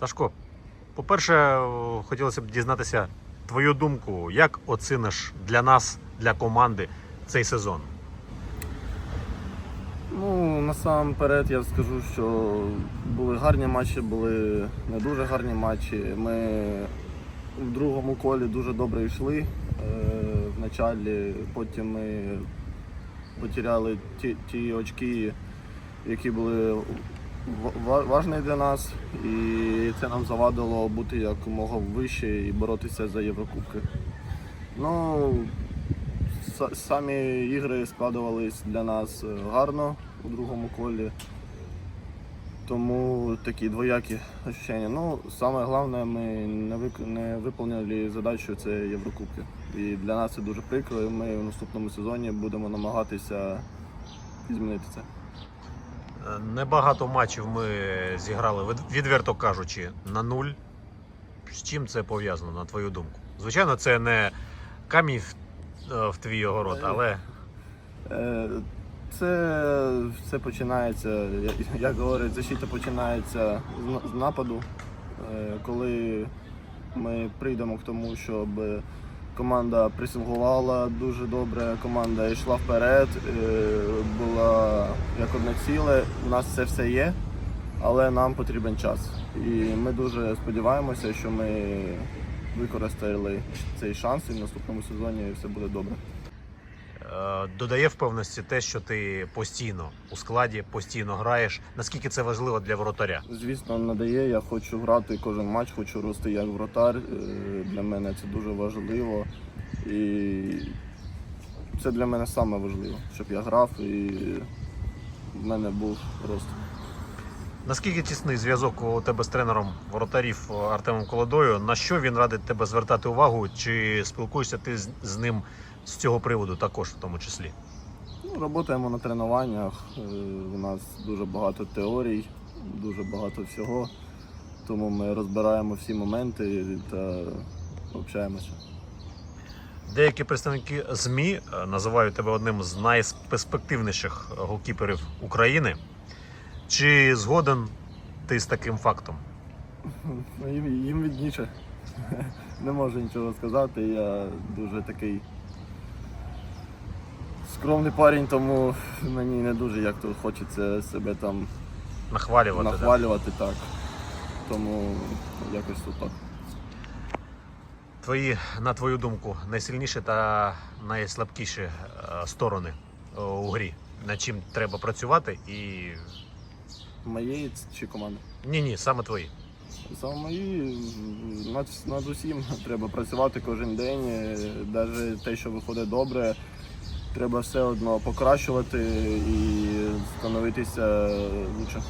Сашко, по-перше, хотілося б дізнатися твою думку, як оціниш для нас, для команди цей сезон? Ну, насамперед я скажу, що були гарні матчі, були не дуже гарні матчі. Ми в другому колі дуже добре йшли е, в началі, потім ми потеряли ті, ті очки, які були ва- важні для нас, і це нам завадило бути якомога вище і боротися за Єврокубки. Ну, Самі ігри складувались для нас е, гарно у другому колі. Тому такі двоякі ощущення. Ну, саме головне, ми не, вик... не виконали задачу це Єврокубки. І для нас це дуже прикро, і ми в наступному сезоні будемо намагатися змінити це. Е, Небагато матчів ми зіграли, відверто кажучи, на нуль. З чим це пов'язано, на твою думку? Звичайно, це не камінь в, е, в твій огород, але Е, Це все починається, як говорять, защита починається з нападу. Е, Коли ми прийдемо к тому, щоб команда пресингувала дуже добре, команда йшла вперед, е, була як одне ціле. У нас це все є, але нам потрібен час. І ми дуже сподіваємося, що ми використали цей шанс і в наступному сезоні все буде добре. Е, додає впевненості те, що ти постійно у складі, постійно граєш. Наскільки це важливо для воротаря? Звісно, надає. Я хочу грати кожен матч, хочу рости як вратар. Е, Для мене це дуже важливо. І це для мене саме важливо, щоб я грав і в мене був рост. Наскільки тісний зв'язок у тебе з тренером воротарів Артемом Колодою? На що він радить тебе звертати увагу? Чи спілкуєшся ти з, з ним з цього приводу також, в тому числі? Ну, Работаємо на тренуваннях. Е, У нас дуже багато теорій, дуже багато всього. Тому ми розбираємо всі моменти та общаємося. Деякі представники ЗМІ е, називають тебе одним з найперспективніших голкіперів України. Чи згоден ти з таким фактом? Їм, їм відніше. Не можу нічого сказати. Я дуже такий скромний парень, тому мені не дуже як то хочеться себе там Нахвалювати? да? нахвалювати так. Тому якось тут так. Твої, на твою думку, найсильніші та найслабкіші е, сторони е, у грі? Над чим треба працювати і. Моєї чи команди? Ні, ні, саме твої. Саме мої над, над усім треба працювати кожен день. Навіть те, що виходить добре, треба все одно покращувати і становитися лучше.